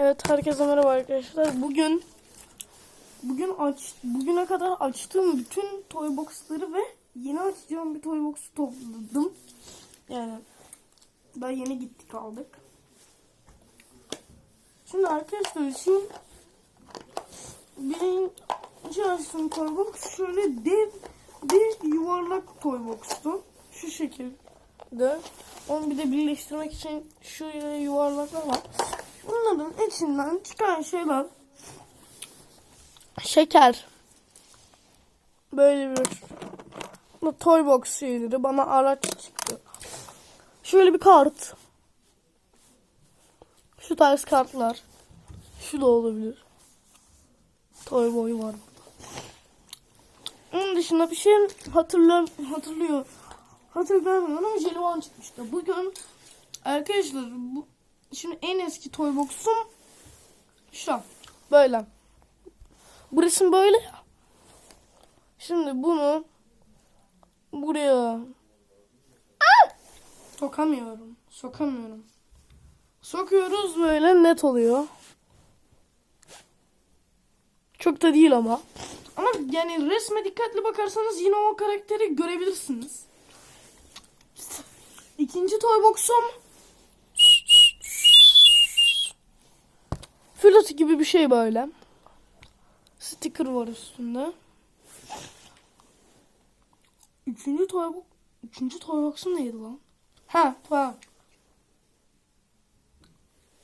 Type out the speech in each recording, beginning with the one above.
Evet herkese merhaba arkadaşlar. Bugün bugün aç bugüne kadar açtığım bütün toy boxları ve yeni açacağım bir toy box'u topladım. Yani daha yeni gittik aldık. Şimdi arkadaşlar için birinci açtığım toy box şöyle dev bir yuvarlak toy box'tu. Şu şekilde. Onu bir de birleştirmek için şu yuvarlaklar var. Bunların içinden çıkan şeyler şeker. Böyle bir bu toy box şeyleri bana araç çıktı. Şöyle bir kart. Şu tarz kartlar. Şu da olabilir. Toy boy var burada. Onun dışında bir şey hatırlam hatırlıyor. Hatırlamıyorum ama jelibon çıkmıştı. Bugün arkadaşlar bu Şimdi en eski toy box'um şu. Böyle. Bu böyle. Şimdi bunu buraya sokamıyorum. Sokamıyorum. Sokuyoruz böyle net oluyor. Çok da değil ama. Ama yani resme dikkatli bakarsanız yine o karakteri görebilirsiniz. İkinci toy box'um Flüt gibi bir şey böyle. Sticker var üstünde. Üçüncü toy. Üçüncü toy box'um neydi lan? Ha, tamam.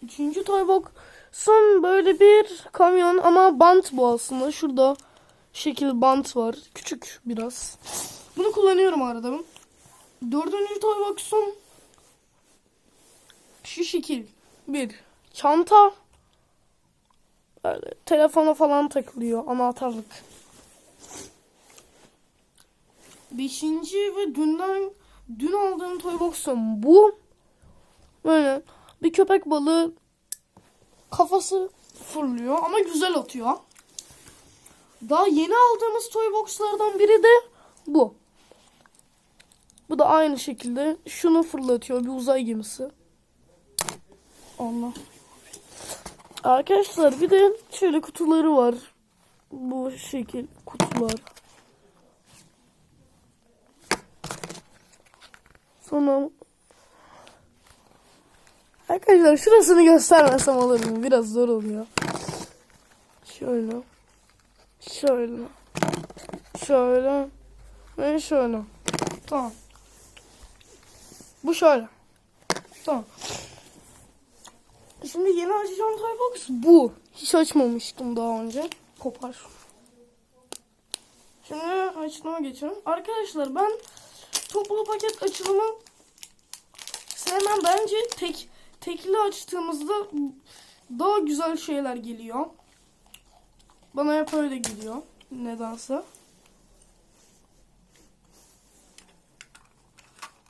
Üçüncü toy box'um böyle bir kamyon ama bant bu aslında. Şurada şekil bant var. Küçük biraz. Bunu kullanıyorum arada. Dördüncü toy box'um şu şekil. Bir çanta. Telefona falan takılıyor anahtarlık. Beşinci ve dünden dün aldığım toy box'um bu. Böyle bir köpek balığı kafası fırlıyor ama güzel atıyor. Daha yeni aldığımız toy box'lardan biri de bu. Bu da aynı şekilde şunu fırlatıyor bir uzay gemisi. Allah. Arkadaşlar bir de şöyle kutuları var. Bu şekil kutular. Sonra Arkadaşlar şurasını göstermesem olur mu? Biraz zor oluyor. Şöyle. Şöyle. Şöyle. Ve şöyle. Tamam. Bu şöyle. Tamam. Şimdi yeni açacağım toy box bu. Hiç açmamıştım daha önce. Kopar. Şimdi açılıma geçiyorum. Arkadaşlar ben toplu paket açılımı sevmem. Bence tek tekli açtığımızda daha güzel şeyler geliyor. Bana hep öyle geliyor. Nedense.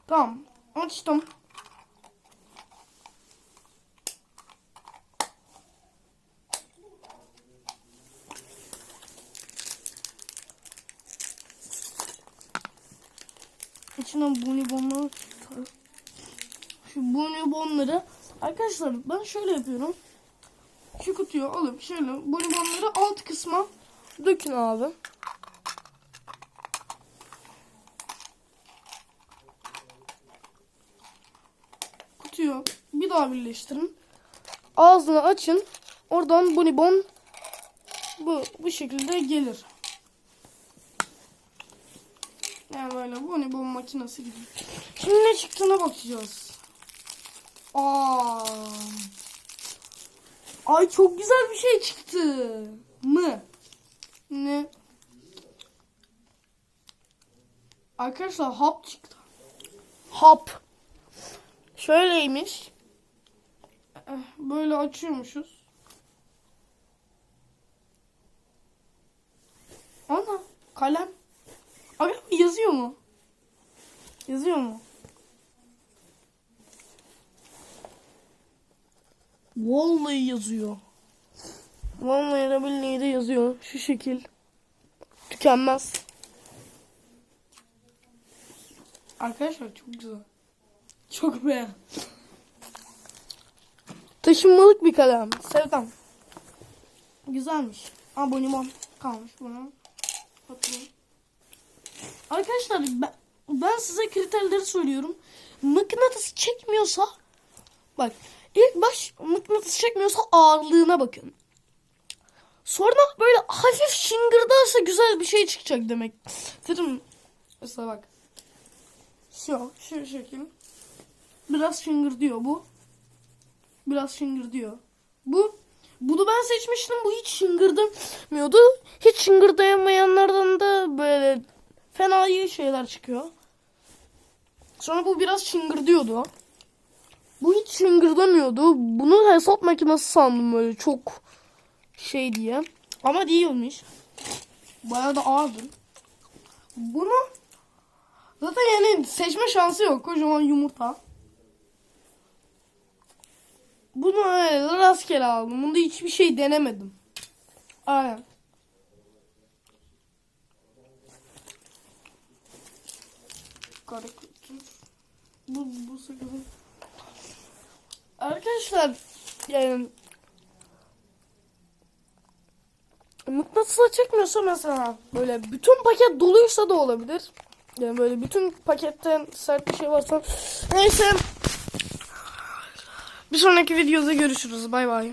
Tamam. Açtım. İçinden bonibonlar çıktı. Şu bonibonları arkadaşlar ben şöyle yapıyorum. Şu kutuyu alıp şöyle bonibonları alt kısma dökün abi. Kutuyu bir daha birleştirin. Ağzını açın. Oradan bonibon bu bu şekilde gelir. Yani böyle bonibon makinesi gibi. Şimdi ne çıktığına bakacağız. Aa. Ay çok güzel bir şey çıktı. Mı? Ne? Arkadaşlar hap çıktı. Hap. Şöyleymiş. Böyle açıyormuşuz. Ana kalem. Mu? Yazıyor mu? Vallahi yazıyor. Vallahi de billahi de yazıyor. Şu şekil. Tükenmez. Arkadaşlar çok güzel. Çok beğen. taşınmalık bir kalem. Sevdam. Güzelmiş. Aboneman kalmış buna. Arkadaşlar ben, ben size kriterleri söylüyorum. Mıknatıs çekmiyorsa bak ilk baş mıknatıs çekmiyorsa ağırlığına bakın. Sonra böyle hafif şıngırdarsa güzel bir şey çıkacak demek. Dedim mesela bak. Şu, şu şekil. Biraz şıngır diyor bu. Biraz şıngır diyor. Bu bunu ben seçmiştim. Bu hiç şıngırdamıyordu. Hiç şıngırdayamayanlardan da böyle fena iyi şeyler çıkıyor. Sonra bu biraz şıngırdıyordu. Bu hiç şıngırdamıyordu. Bunu hesap makinesi sandım böyle çok şey diye. Ama değilmiş. Bayağı da ağırdı. Bunu zaten yani seçme şansı yok. Kocaman yumurta. Bunu rastgele aldım. Bunda hiçbir şey denemedim. Aynen. Karikatür. Bu, bu sıkıntı. Arkadaşlar yani mıknatısla çekmiyorsa mesela böyle bütün paket doluysa da olabilir. Yani böyle bütün paketten sert bir şey varsa. Neyse. Bir sonraki videoda görüşürüz. Bay bay.